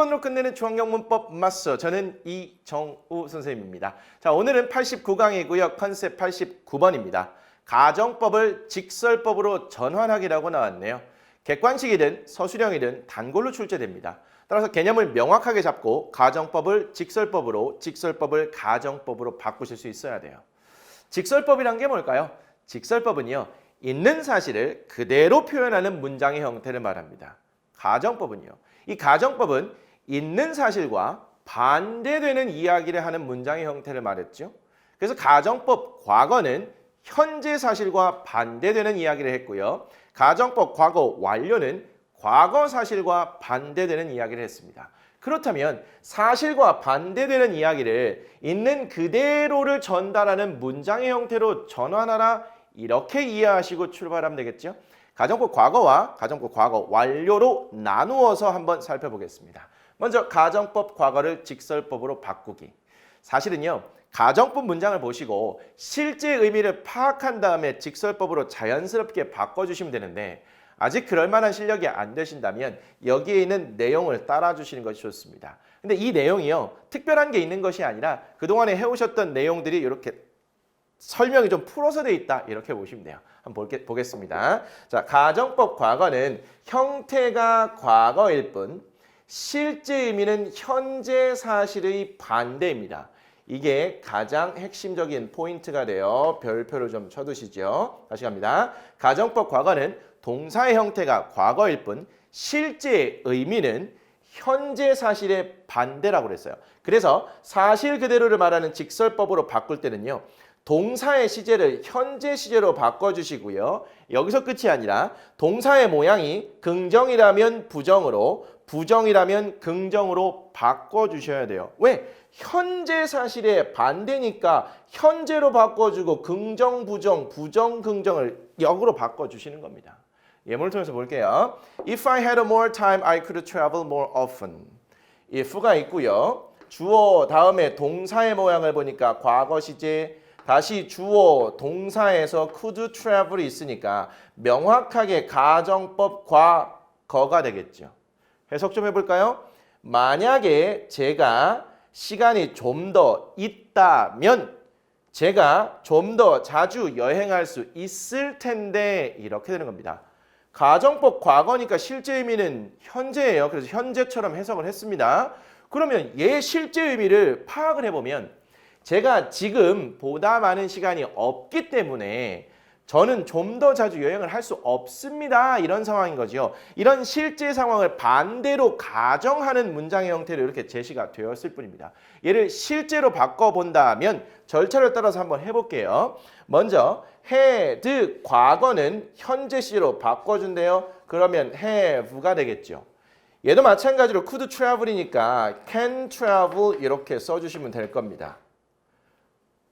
권으로 끝내는 중앙형 문법 마스터 저는 이정우 선생님입니다. 자 오늘은 89강이고요. 컨셉 89번입니다. 가정법을 직설법으로 전환하기라고 나왔네요. 객관식이든 서술형이든 단골로 출제됩니다. 따라서 개념을 명확하게 잡고 가정법을 직설법으로 직설법을 가정법으로 바꾸실 수 있어야 돼요. 직설법이란 게 뭘까요? 직설법은요. 있는 사실을 그대로 표현하는 문장의 형태를 말합니다. 가정법은요. 이 가정법은 있는 사실과 반대되는 이야기를 하는 문장의 형태를 말했죠. 그래서 가정법 과거는 현재 사실과 반대되는 이야기를 했고요. 가정법 과거 완료는 과거 사실과 반대되는 이야기를 했습니다. 그렇다면 사실과 반대되는 이야기를 있는 그대로를 전달하는 문장의 형태로 전환하라 이렇게 이해하시고 출발하면 되겠죠. 가정법 과거와 가정법 과거 완료로 나누어서 한번 살펴보겠습니다. 먼저 가정법 과거를 직설법으로 바꾸기. 사실은요. 가정법 문장을 보시고 실제 의미를 파악한 다음에 직설법으로 자연스럽게 바꿔주시면 되는데 아직 그럴 만한 실력이 안 되신다면 여기에 있는 내용을 따라 주시는 것이 좋습니다. 근데 이 내용이요. 특별한 게 있는 것이 아니라 그동안에 해오셨던 내용들이 이렇게 설명이 좀 풀어서 돼 있다 이렇게 보시면 돼요. 한번 볼게, 보겠습니다. 자, 가정법 과거는 형태가 과거일 뿐 실제 의미는 현재 사실의 반대입니다. 이게 가장 핵심적인 포인트가 돼요. 별표를 좀 쳐두시죠. 다시 갑니다. 가정법 과거는 동사의 형태가 과거일 뿐 실제 의미는 현재 사실의 반대라고 그랬어요. 그래서 사실 그대로를 말하는 직설법으로 바꿀 때는요. 동사의 시제를 현재 시제로 바꿔주시고요. 여기서 끝이 아니라 동사의 모양이 긍정이라면 부정으로 부정이라면 긍정으로 바꿔주셔야 돼요. 왜? 현재 사실의 반대니까 현재로 바꿔주고 긍정, 부정, 부정, 긍정을 역으로 바꿔주시는 겁니다. 예문을 통해서 볼게요. If I had more time, I could travel more often. if가 있고요. 주어 다음에 동사의 모양을 보니까 과거 시제 다시 주어 동사에서 could travel이 있으니까 명확하게 가정법 과거가 되겠죠. 해석 좀 해볼까요? 만약에 제가 시간이 좀 더 있다면 제가 좀 더 자주 여행할 수 있을 텐데 이렇게 되는 겁니다. 가정법 과거니까 실제 의미는 현재예요. 그래서 현재처럼 해석을 했습니다. 그러면 얘 실제 의미를 파악을 해보면 제가 지금 보다 많은 시간이 없기 때문에 저는 좀 더 자주 여행을 할 수 없습니다. 이런 상황인 거죠. 이런 실제 상황을 반대로 가정하는 문장의 형태로 이렇게 제시가 되었을 뿐입니다. 얘를 실제로 바꿔본다면 절차를 따라서 한번 해볼게요. 먼저 had 과거는 현재 시로 바꿔준대요. 그러면 have가 되겠죠. 얘도 마찬가지로 could travel이니까 can travel 이렇게 써주시면 될 겁니다.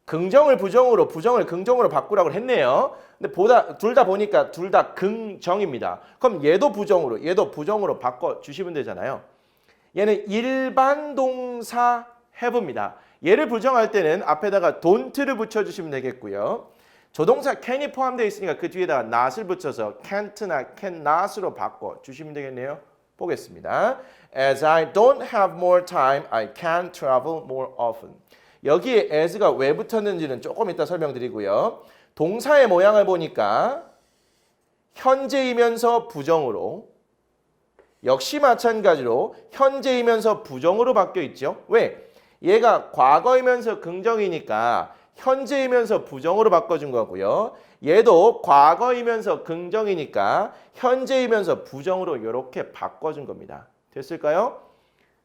긍정을 부정으로 부정을 긍정으로 바꾸라고 했네요. 근데 보다 둘 다 보니까 둘 다 긍정입니다. 그럼 얘도 부정으로 얘도 부정으로 바꿔 주시면 되잖아요. 얘는 일반 동사 have입니다. 얘를 부정할 때는 앞에다가 don't를 붙여 주시면 되겠고요. 조동사 can이 포함되어 있으니까 그 뒤에다가 not을 붙여서 can't나 cannot으로 바꿔 주시면 되겠네요. 보겠습니다. As I don't have more time, I can travel more often. 여기에 as가 왜 붙었는지는 조금 이따 설명드리고요. 동사의 모양을 보니까 현재이면서 부정으로 역시 마찬가지로 현재이면서 부정으로 바뀌어 있죠. 왜? 얘가 과거이면서 긍정이니까 현재이면서 부정으로 바꿔준 거고요. 얘도 과거이면서 긍정이니까 현재이면서 부정으로 이렇게 바꿔준 겁니다. 됐을까요?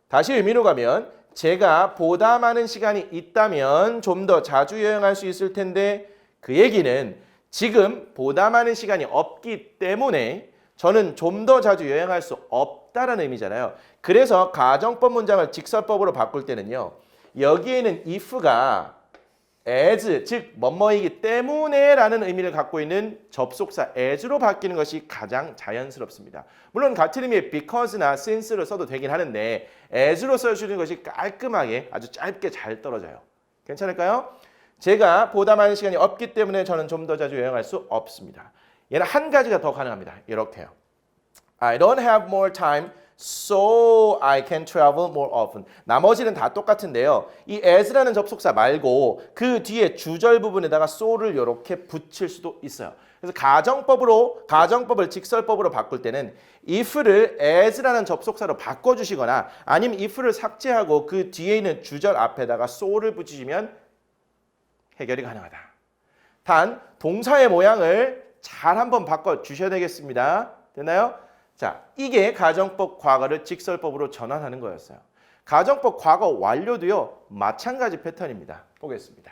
다시 의미로 가면 제가 보다 많은 시간이 있다면 좀 더 자주 여행할 수 있을 텐데 그 얘기는 지금 보다 많은 시간이 없기 때문에 저는 좀 더 자주 여행할 수 없다라는 의미잖아요. 그래서 가정법 문장을 직설법으로 바꿀 때는요. 여기에는 if가 as 즉 뭐뭐이기 때문에라는 의미를 갖고 있는 접속사 as로 바뀌는 것이 가장 자연스럽습니다. 물론 같은 의미의 because나 since를 써도 되긴 하는데 as로 써주는 것이 깔끔하게 아주 짧게 잘 떨어져요. 괜찮을까요? 제가 많은 시간이 없기 때문에 저는 좀 더 자주 여행할 수 없습니다. 얘는 한 가지가 더 가능합니다. 이렇게요. I don't have more time, so I can travel more often. 나머지는 다 똑같은데요. 이 as라는 접속사 말고 그 뒤에 주절 부분에다가 so를 이렇게 붙일 수도 있어요. 그래서 가정법으로 가정법을 직설법으로 바꿀 때는 if를 as라는 접속사로 바꿔 주시거나 아니면 if를 삭제하고 그 뒤에 있는 주절 앞에다가 so를 붙이시면 해결이 가능하다. 단 동사의 모양을 잘 한번 바꿔 주셔야 되겠습니다. 됐나요? 자, 이게 가정법 과거를 직설법으로 전환하는 거였어요. 가정법 과거 완료도요. 마찬가지 패턴입니다. 보겠습니다.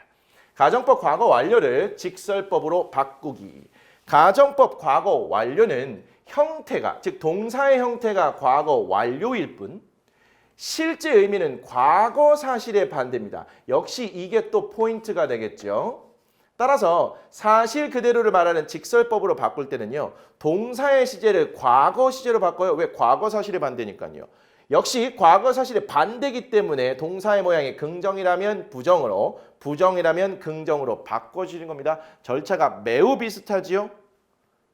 가정법 과거 완료를 직설법으로 바꾸기. 가정법 과거 완료는 형태가 즉 동사의 형태가 과거 완료일 뿐 실제 의미는 과거 사실의 반대입니다. 역시 이게 또 포인트가 되겠죠. 따라서 사실 그대로를 말하는 직설법으로 바꿀 때는요. 동사의 시제를 과거 시제로 바꿔요. 왜? 과거 사실의 반대니까요. 역시 과거 사실의 반대기 때문에 동사의 모양이 긍정이라면 부정으로, 부정이라면 긍정으로 바꿔주는 겁니다. 절차가 매우 비슷하지요.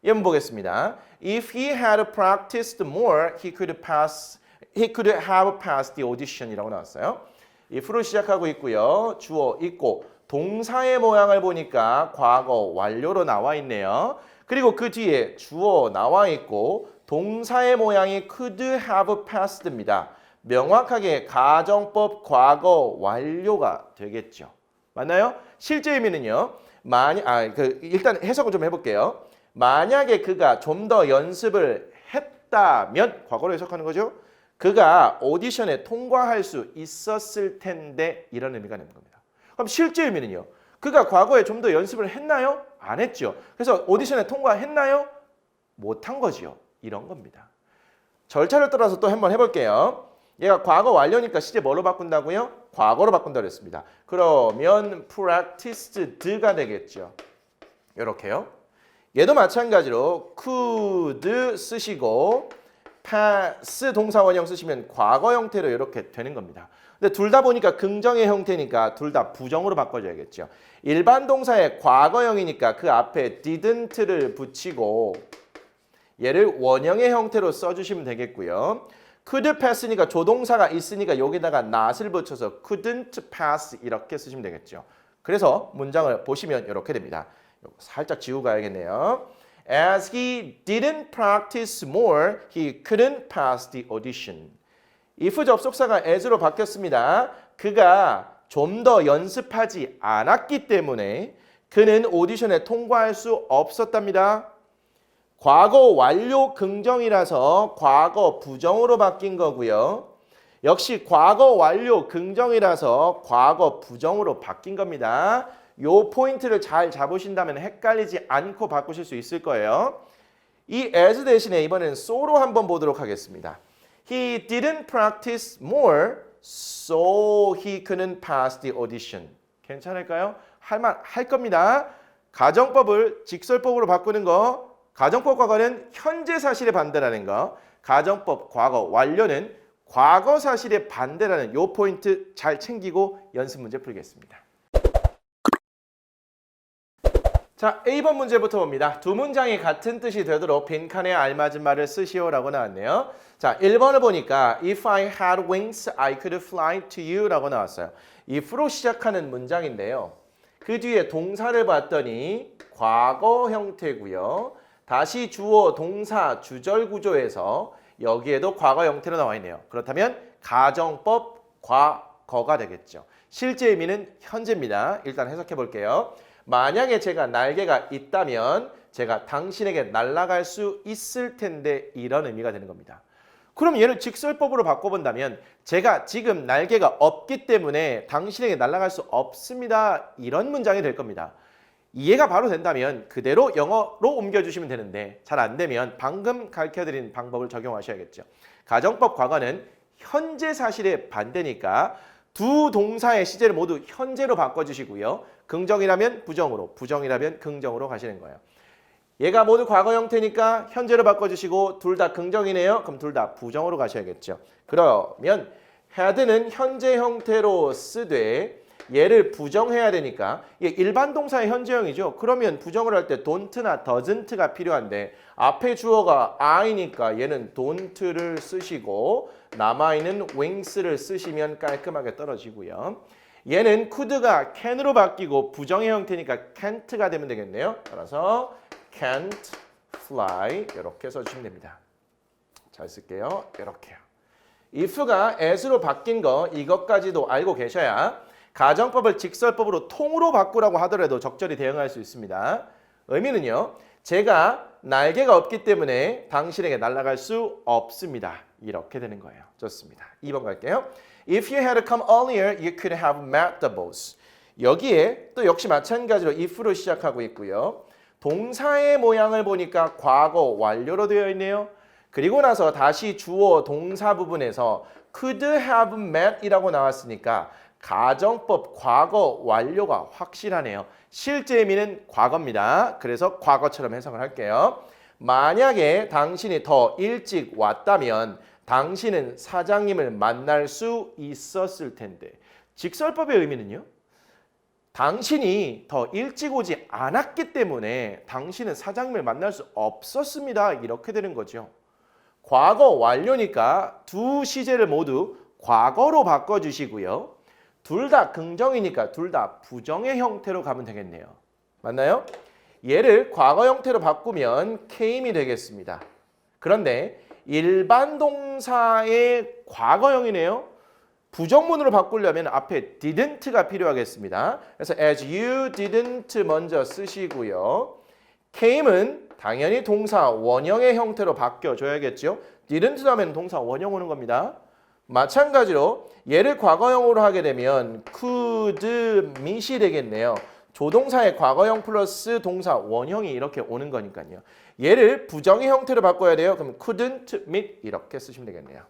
예문 보겠습니다. If he had practiced more, he could pass. He could have passed the audition이라고 나왔어요. if로 시작하고 있고요. 주어 있고 동사의 모양을 보니까 과거 완료로 나와 있네요. 그리고 그 뒤에 주어 나와 있고 동사의 모양이 could have passed입니다. 명확하게 가정법 과거 완료가 되겠죠. 맞나요? 실제 의미는요. 만약 아, 그 일단 해석을 좀 해볼게요. 만약에 그가 좀 더 연습을 했다면 과거로 해석하는 거죠. 그가 오디션에 통과할 수 있었을 텐데 이런 의미가 되는 겁니다. 그럼 실제 의미는요. 그가 과거에 좀 더 연습을 했나요? 안 했죠. 그래서 오디션에 통과했나요? 못한 거지요. 이런 겁니다. 절차를 따라서 또 한번 해볼게요. 얘가 과거 완료니까 시제 뭐로 바꾼다고요? 과거로 바꾼다 그랬습니다. 그러면 practiced가 되겠죠. 이렇게요. 얘도 마찬가지로 could 쓰시고 pass 동사 원형 쓰시면 과거 형태로 이렇게 되는 겁니다. 근데 둘 다 보니까 긍정의 형태니까 둘 다 부정으로 바꿔줘야겠죠. 일반 동사의 과거형이니까 그 앞에 didn't를 붙이고 얘를 원형의 형태로 써주시면 되겠고요. could pass니까 조동사가 있으니까 여기다가 not을 붙여서 couldn't pass 이렇게 쓰시면 되겠죠. 그래서 문장을 보시면 이렇게 됩니다. 살짝 지우고 가야겠네요. As he didn't practice more, he couldn't pass the audition. If 접속사가 as로 바뀌었습니다. 그가 좀 더 연습하지 않았기 때문에 그는 오디션에 통과할 수 없었답니다. 과거 완료 긍정이라서 과거 부정으로 바뀐 거고요. 역시 과거 완료 긍정이라서 과거 부정으로 바뀐 겁니다. 요 포인트를 잘 잡으신다면 헷갈리지 않고 바꾸실 수 있을 거예요. 이 as 대신에 이번엔 so로 한번 보도록 하겠습니다. He didn't practice more, so he couldn't pass the audition. 괜찮을까요? 할만 할 겁니다. 가정법을 직설법으로 바꾸는 거, 가정법 과거는 현재 사실의 반대라는 거, 가정법 과거 완료는 과거 사실의 반대라는 요 포인트 잘 챙기고 연습 문제 풀겠습니다. 자, A번 문제부터 봅니다. 두 문장이 같은 뜻이 되도록 빈칸에 알맞은 말을 쓰시오라고 나왔네요. 자, 1번을 보니까 If I had wings, I could fly to you 라고 나왔어요. if로 시작하는 문장인데요. 그 뒤에 동사를 봤더니 과거 형태고요. 다시 주어, 동사, 주절 구조에서 여기에도 과거 형태로 나와 있네요. 그렇다면 가정법 과거가 되겠죠. 실제 의미는 현재입니다. 일단 해석해 볼게요. 만약에 제가 날개가 있다면 제가 당신에게 날아갈 수 있을 텐데 이런 의미가 되는 겁니다. 그럼 얘를 직설법으로 바꿔본다면 제가 지금 날개가 없기 때문에 당신에게 날아갈 수 없습니다. 이런 문장이 될 겁니다. 이해가 바로 된다면 그대로 영어로 옮겨주시면 되는데 잘 안 되면 방금 가르쳐드린 방법을 적용하셔야겠죠. 가정법 과거는 현재 사실의 반대니까 두 동사의 시제를 모두 현재로 바꿔주시고요. 긍정이라면 부정으로, 부정이라면 긍정으로 가시는 거예요. 얘가 모두 과거 형태니까 현재로 바꿔주시고 둘 다 긍정이네요. 그럼 둘 다 부정으로 가셔야겠죠. 그러면 had는 현재 형태로 쓰되 얘를 부정해야 되니까 이게 일반 동사의 현재형이죠. 그러면 부정을 할 때 don't나 doesn't가 필요한데 앞에 주어가 I니까 얘는 don't를 쓰시고 남아있는 wings를 쓰시면 깔끔하게 떨어지고요. 얘는 could가 can으로 바뀌고 부정의 형태니까 can't가 되면 되겠네요. 따라서 can't fly 이렇게 써주시면 됩니다. 잘 쓸게요. 이렇게요. if가 as로 바뀐 거 이것까지도 알고 계셔야 가정법을 직설법으로 통으로 바꾸라고 하더라도 적절히 대응할 수 있습니다. 의미는요. 제가 날개가 없기 때문에 당신에게 날아갈 수 없습니다. 이렇게 되는 거예요. 좋습니다. 2번 갈게요. If you had come earlier, you could have met the boss. 여기에 또 역시 마찬가지로 if로 시작하고 있고요. 동사의 모양을 보니까 과거 완료로 되어 있네요. 그리고 나서 다시 주어 동사 부분에서 could have met 이라고 나왔으니까 가정법 과거 완료가 확실하네요. 실제 의미는 과거입니다. 그래서 과거처럼 해석을 할게요. 만약에 당신이 더 일찍 왔다면 당신은 사장님을 만날 수 있었을 텐데 직설법의 의미는요? 당신이 더 일찍 오지 않았기 때문에 당신은 사장님을 만날 수 없었습니다. 이렇게 되는 거죠. 과거 완료니까 두 시제를 모두 과거로 바꿔주시고요. 둘 다 긍정이니까 둘 다 부정의 형태로 가면 되겠네요. 맞나요? 얘를 과거 형태로 바꾸면 came이 되겠습니다. 그런데 일반 동사의 과거형이네요. 부정문으로 바꾸려면 앞에 didn't가 필요하겠습니다. 그래서 as you didn't 먼저 쓰시고요. came은 당연히 동사 원형의 형태로 바뀌어줘야겠죠. didn't 하면 동사 원형 오는 겁니다. 마찬가지로 얘를 과거형으로 하게 되면 could meet이 되겠네요. 조동사의 과거형 플러스 동사 원형이 이렇게 오는 거니까요. 얘를 부정의 형태로 바꿔야 돼요. 그럼 couldn't meet 이렇게 쓰시면 되겠네요.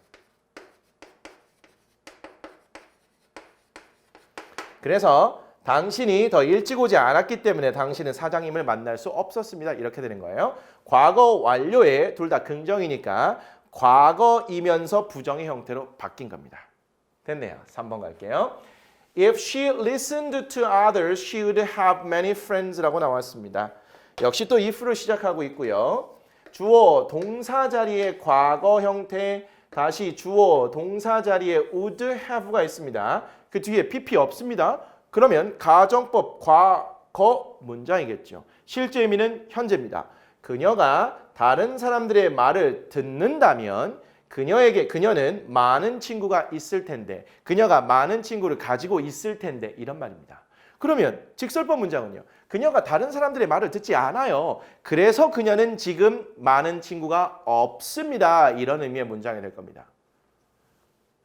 그래서 당신이 더 일찍 오지 않았기 때문에 당신은 사장님을 만날 수 없었습니다. 이렇게 되는 거예요. 과거 완료에 둘 다 긍정이니까 과거이면서 부정의 형태로 바뀐 겁니다. 됐네요. 3번 갈게요. If she listened to others, she would have many friends라고 나왔습니다. 역시 또 if로 시작하고 있고요. 주어 동사 자리에 과거 형태 다시 주어 동사 자리에 would have가 있습니다. 그 뒤에 pp 없습니다. 그러면 가정법 과거 문장이겠죠. 실제 의미는 현재입니다. 그녀가 다른 사람들의 말을 듣는다면 그녀에게 그녀는 많은 친구가 있을 텐데 그녀가 많은 친구를 가지고 있을 텐데 이런 말입니다. 그러면 직설법 문장은요. 그녀가 다른 사람들의 말을 듣지 않아요. 그래서 그녀는 지금 많은 친구가 없습니다. 이런 의미의 문장이 될 겁니다.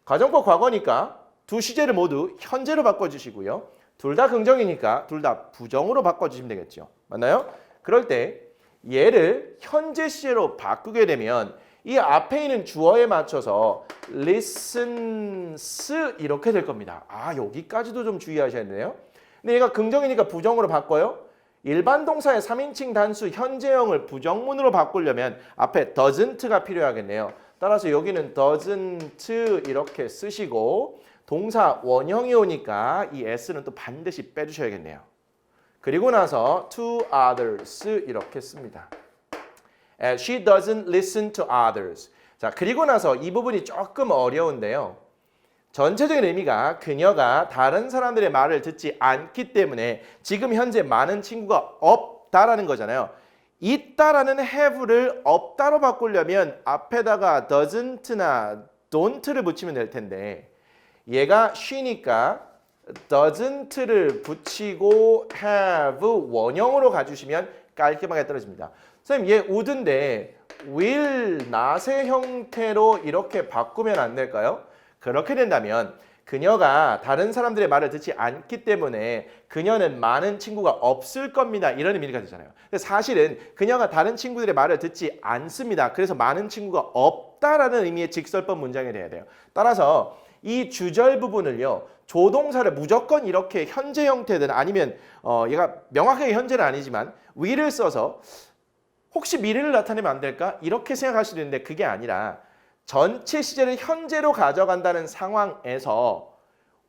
가정법 과거니까 두 시제를 모두 현재로 바꿔주시고요. 둘 다 긍정이니까 둘 다 부정으로 바꿔주시면 되겠죠. 맞나요? 그럴 때 얘를 현재 시제로 바꾸게 되면 이 앞에 있는 주어에 맞춰서 listens 이렇게 될 겁니다. 아 여기까지도 좀 주의하셔야 되네요. 근데 얘가 긍정이니까 부정으로 바꿔요. 일반 동사의 3인칭 단수 현재형을 부정문으로 바꾸려면 앞에 doesn't가 필요하겠네요. 따라서 여기는 doesn't 이렇게 쓰시고 동사 원형이 오니까 이 s는 또 반드시 빼주셔야겠네요. 그리고 나서 to others 이렇게 씁니다. She doesn't listen to others. 자, 그리고 나서 이 부분이 조금 어려운데요. 전체적인 의미가 그녀가 다른 사람들의 말을 듣지 않기 때문에 지금 현재 많은 친구가 없다라는 거잖아요. 있다라는 have를 없다로 바꾸려면 앞에다가 doesn't나 don't를 붙이면 될 텐데 얘가 she니까 doesn't를 붙이고 have 원형으로 가주시면 깔끔하게 떨어집니다. 선생님 얘 would인데 will not의 형태로 이렇게 바꾸면 안 될까요? 그렇게 된다면 그녀가 다른 사람들의 말을 듣지 않기 때문에 그녀는 많은 친구가 없을 겁니다. 이런 의미가 되잖아요. 근데 사실은 그녀가 다른 친구들의 말을 듣지 않습니다. 그래서 많은 친구가 없다라는 의미의 직설법 문장이 돼야 돼요. 따라서 이 주절 부분을요. 조동사를 무조건 이렇게 현재 형태든 아니면 어 얘가 명확하게 현재는 아니지만 will을 써서 혹시 미래를 나타내면 안 될까? 이렇게 생각할 수도 있는데 그게 아니라 전체 시제를 현재로 가져간다는 상황에서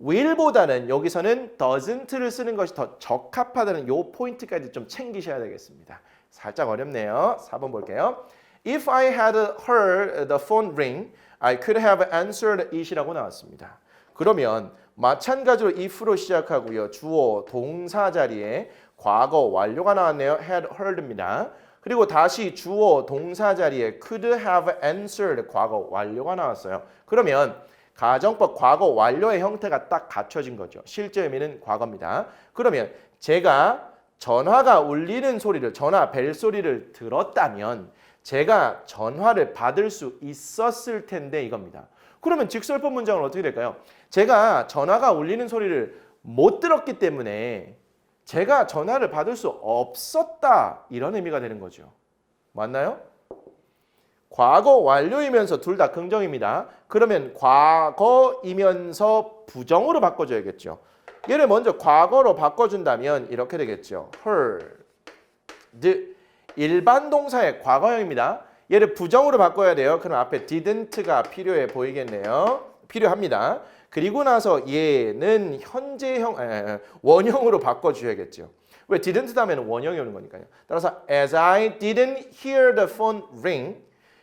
will보다는 여기서는 doesn't를 쓰는 것이 더 적합하다는 요 포인트까지 좀 챙기셔야 되겠습니다. 살짝 어렵네요. 4번 볼게요. If I had heard the phone ring, I could have answered it이라고 나왔습니다. 그러면 마찬가지로 if로 시작하고요. 주어 동사 자리에 과거 완료가 나왔네요. had heard입니다. 그리고 다시 주어 동사 자리에 could have answered 과거 완료가 나왔어요. 그러면 가정법 과거 완료의 형태가 딱 갖춰진 거죠. 실제 의미는 과거입니다. 그러면 제가 전화가 울리는 소리를 전화 벨 소리를 들었다면 제가 전화를 받을 수 있었을 텐데 이겁니다. 그러면 직설법 문장은 어떻게 될까요? 제가 전화가 울리는 소리를 못 들었기 때문에 제가 전화를 받을 수 없었다 이런 의미가 되는 거죠. 맞나요? 과거 완료이면서 둘 다 긍정입니다. 그러면 과거이면서 부정으로 바꿔줘야겠죠. 얘를 먼저 과거로 바꿔준다면 이렇게 되겠죠. heard 일반 동사의 과거형입니다. 얘를 부정으로 바꿔야 돼요. 그럼 앞에 didn't가 필요해 보이겠네요. 필요합니다. 그리고 나서 얘는 현재형 에, 원형으로 바꿔 줘야겠죠. 왜 didn't 다음에는 원형이 오는 거니까요. 따라서 as I didn't hear the phone ring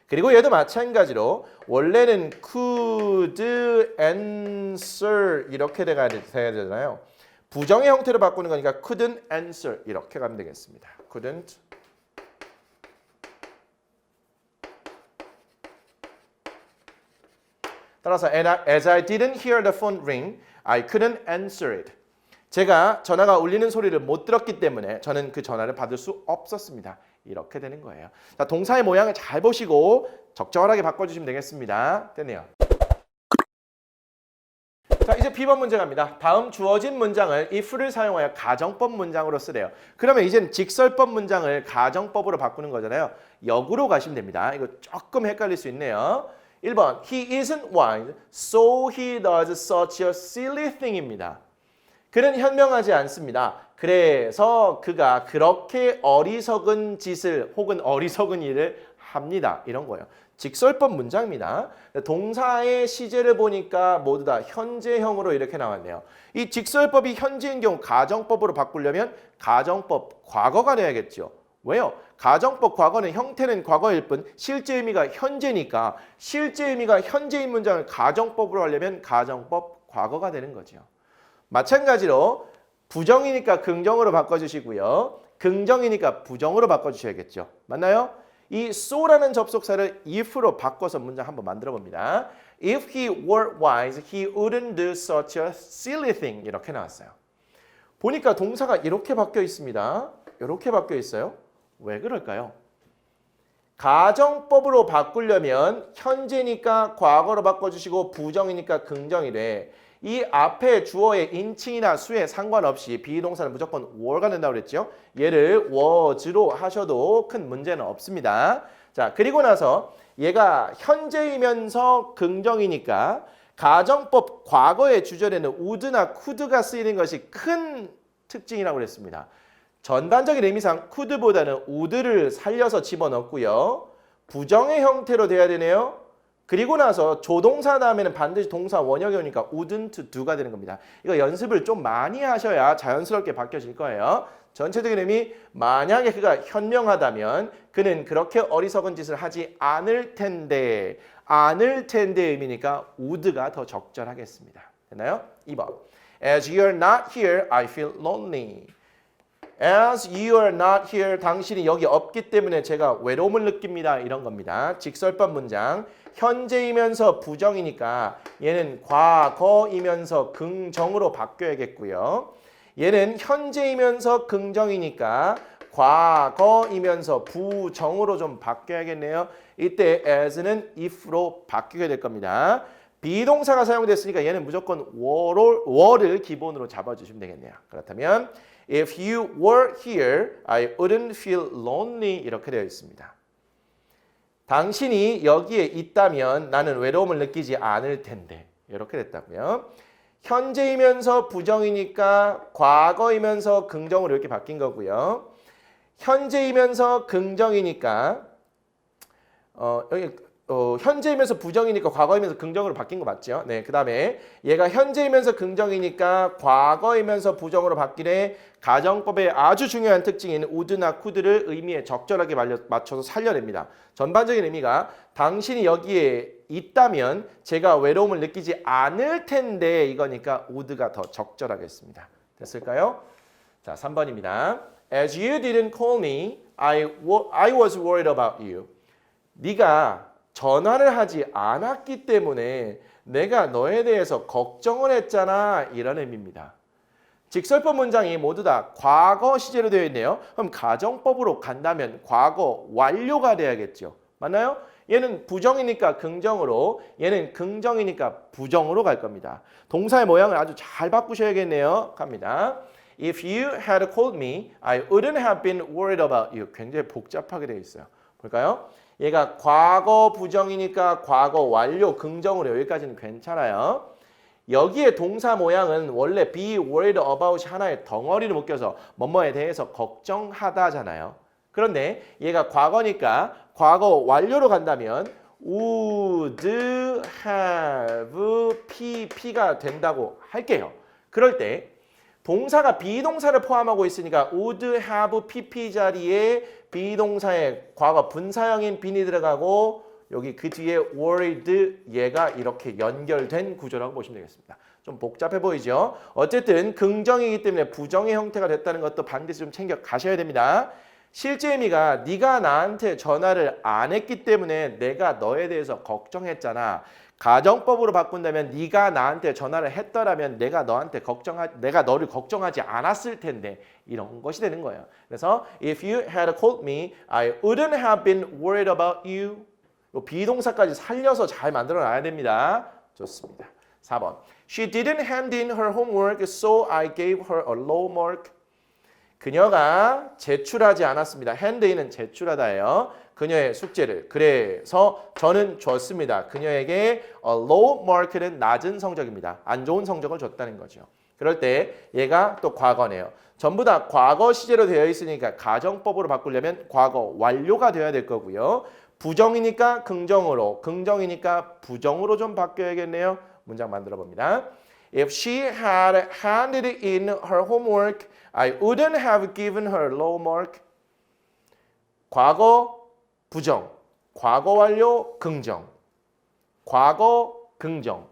그리고 얘도 마찬가지로 원래는 could answer 이렇게 돼야 되잖아요. 부정의 형태로 바꾸는 거니까 couldn't answer 이렇게 가면 되겠습니다. couldn't 따라서 as I didn't hear the phone ring, I couldn't answer it. 제가 전화가 울리는 소리를 못 들었기 때문에 저는 그 전화를 받을 수 없었습니다. 이렇게 되는 거예요. 자, 동사의 모양을 잘 보시고 적절하게 바꿔주시면 되겠습니다. 됐네요. 자, 이제 B번 문제 갑니다. 다음 주어진 문장을 if를 사용하여 가정법 문장으로 쓰래요. 그러면 이제는 직설법 문장을 가정법으로 바꾸는 거잖아요. 역으로 가시면 됩니다. 이거 조금 헷갈릴 수 있네요. 1번 He isn't wise, so he does such a silly thing입니다. 그는 현명하지 않습니다. 그래서 그가 그렇게 어리석은 짓을 혹은 어리석은 일을 합니다. 이런 거예요. 직설법 문장입니다. 동사의 시제를 보니까 모두 다 현재형으로 이렇게 나왔네요. 이 직설법이 현재인 경우 가정법으로 바꾸려면 가정법 과거가 돼야겠죠. 왜요? 가정법 과거는 형태는 과거일 뿐 실제 의미가 현재니까 실제 의미가 현재인 문장을 가정법으로 하려면 가정법 과거가 되는 거죠. 마찬가지로 부정이니까 긍정으로 바꿔주시고요. 긍정이니까 부정으로 바꿔주셔야겠죠. 맞나요? 이 so라는 접속사를 if로 바꿔서 문장 한번 만들어 봅니다. If he were wise, he wouldn't do such a silly thing. 이렇게 나왔어요. 보니까 동사가 이렇게 바뀌어 있습니다. 이렇게 바뀌어 있어요. 왜 그럴까요? 가정법으로 바꾸려면 현재니까 과거로 바꿔주시고 부정이니까 긍정이래. 이 앞에 주어의 인칭이나 수에 상관없이 비동사는 무조건 were가 된다고 그랬죠. 얘를 was로 하셔도 큰 문제는 없습니다. 자, 그리고 나서 얘가 현재이면서 긍정이니까 가정법 과거의 주절에는 would나 could가 쓰이는 것이 큰 특징이라고 그랬습니다. 전반적인 의미상 could보다는 would를 살려서 집어넣고요. 부정의 형태로 돼야 되네요. 그리고 나서 조동사 다음에는 반드시 동사 원형이 오니까 wouldn't do가 되는 겁니다. 이거 연습을 좀 많이 하셔야 자연스럽게 바뀌어질 거예요. 전체적인 의미 만약에 그가 현명하다면 그는 그렇게 어리석은 짓을 하지 않을 텐데 않을 텐데 의미니까 would가 더 적절하겠습니다. 됐나요? 2번 As you're not here, I feel lonely. As you are not here, 당신이 여기 없기 때문에 제가 외로움을 느낍니다. 이런 겁니다. 직설법 문장. 현재이면서 부정이니까 얘는 과거이면서 긍정으로 바뀌어야겠고요. 얘는 현재이면서 긍정이니까 과거이면서 부정으로 좀 바뀌어야겠네요. 이때 as는 if로 바뀌게 될 겁니다. 비동사가 사용됐으니까 얘는 무조건 were를, 기본으로 잡아주시면 되겠네요. 그렇다면 if you were here, I wouldn't feel lonely 이렇게 되어 있습니다. 당신이 여기에 있다면 나는 외로움을 느끼지 않을 텐데 이렇게 됐다고요. 현재이면서 부정이니까 과거이면서 긍정으로 이렇게 바뀐 거고요. 현재이면서 긍정이니까 어, 여기 어, 현재이면서 부정이니까 과거이면서 긍정으로 바뀐 거 맞죠? 네, 그 다음에 얘가 현재이면서 긍정이니까 과거이면서 부정으로 바뀌네 가정법의 아주 중요한 특징인 우드나 쿠드를 의미에 적절하게 맞춰서 살려냅니다. 전반적인 의미가 당신이 여기에 있다면 제가 외로움을 느끼지 않을 텐데 이거니까 우드가 더 적절하겠습니다. 됐을까요? 자, 3번입니다. As you didn't call me, I, I was worried about you. 네가 전화를 하지 않았기 때문에 내가 너에 대해서 걱정을 했잖아. 이런 의미입니다. 직설법 문장이 모두 다 과거 시제로 되어 있네요. 그럼 가정법으로 간다면 과거 완료가 돼야겠죠. 맞나요? 얘는 부정이니까 긍정으로, 얘는 긍정이니까 부정으로 갈 겁니다. 동사의 모양을 아주 잘 바꾸셔야겠네요. 갑니다. If you had called me, I wouldn't have been worried about you. 굉장히 복잡하게 되어 있어요. 볼까요? 얘가 과거 부정이니까 과거 완료 긍정으로 여기까지는 괜찮아요. 여기에 동사 모양은 원래 be worried about 하나의 덩어리로 묶여서 뭐뭐에 대해서 걱정하다잖아요. 그런데 얘가 과거니까 과거 완료로 간다면 would have pp가 된다고 할게요. 그럴 때 동사가 비동사를 포함하고 있으니까 would have pp 자리에 비동사의 과거 분사형인 be이 들어가고 여기 그 뒤에 worried 얘가 이렇게 연결된 구조라고 보시면 되겠습니다. 좀 복잡해 보이죠? 어쨌든 긍정이기 때문에 부정의 형태가 됐다는 것도 반드시 좀 챙겨 가셔야 됩니다. 실제 의미가 네가 나한테 전화를 안 했기 때문에 내가 너에 대해서 걱정했잖아. 가정법으로 바꾼다면 네가 나한테 전화를 했더라면 내가 너한테 걱정하 내가 너를 걱정하지 않았을 텐데 이런 것이 되는 거예요. 그래서 if you had called me, I wouldn't have been worried about you. 요 비동사까지 살려서 잘 만들어 놔야 됩니다. 좋습니다. 4번. She didn't hand in her homework, so I gave her a low mark. 그녀가 제출하지 않았습니다. in은 제출하다예요. 그녀의 숙제를. 그래서 저는 줬습니다. 그녀에게 a low mark는 낮은 성적입니다. 안 좋은 성적을 줬다는 거죠. 그럴 때 얘가 또 과거네요. 전부 다 과거 시제로 되어 있으니까 가정법으로 바꾸려면 과거 완료가 되어야 될 거고요. 부정이니까 긍정으로, 긍정이니까 부정으로 좀 바뀌어야겠네요. 문장 만들어 봅니다. If she had handed in her homework, I wouldn't have given her low mark. 과거 부정, 과거 완료 긍정, 과거 긍정,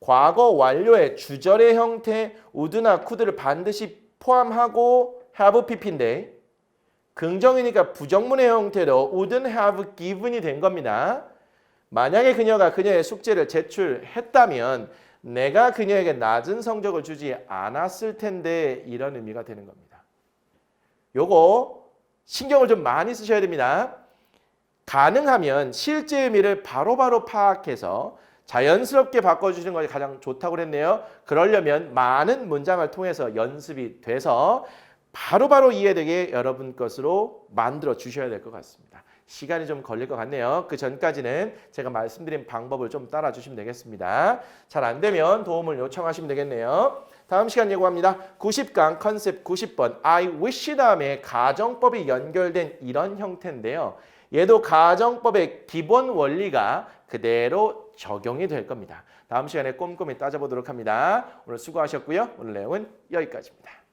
과거 완료의 주절의 형태 would나 could를 반드시 포함하고 have pp인데 긍정이니까 부정문의 형태로 wouldn't have given이 된 겁니다. 만약에 그녀가 그녀의 숙제를 제출했다면 내가 그녀에게 낮은 성적을 주지 않았을 텐데 이런 의미가 되는 겁니다. 요거 신경을 좀 많이 쓰셔야 됩니다. 가능하면 실제 의미를 바로바로 파악해서 자연스럽게 바꿔주시는 것이 가장 좋다고 그랬네요. 그러려면 많은 문장을 통해서 연습이 돼서 바로바로 이해되게 여러분 것으로 만들어 주셔야 될 것 같습니다. 시간이 좀 걸릴 것 같네요. 그 전까지는 제가 말씀드린 방법을 좀 따라 주시면 되겠습니다. 잘 안 되면 도움을 요청하시면 되겠네요. 다음 시간 예고합니다. 90강 컨셉 90번 I wish 다음에 가정법이 연결된 이런 형태인데요. 얘도 가정법의 기본 원리가 그대로 적용이 될 겁니다. 다음 시간에 꼼꼼히 따져보도록 합니다. 오늘 수고하셨고요. 오늘 내용은 여기까지입니다.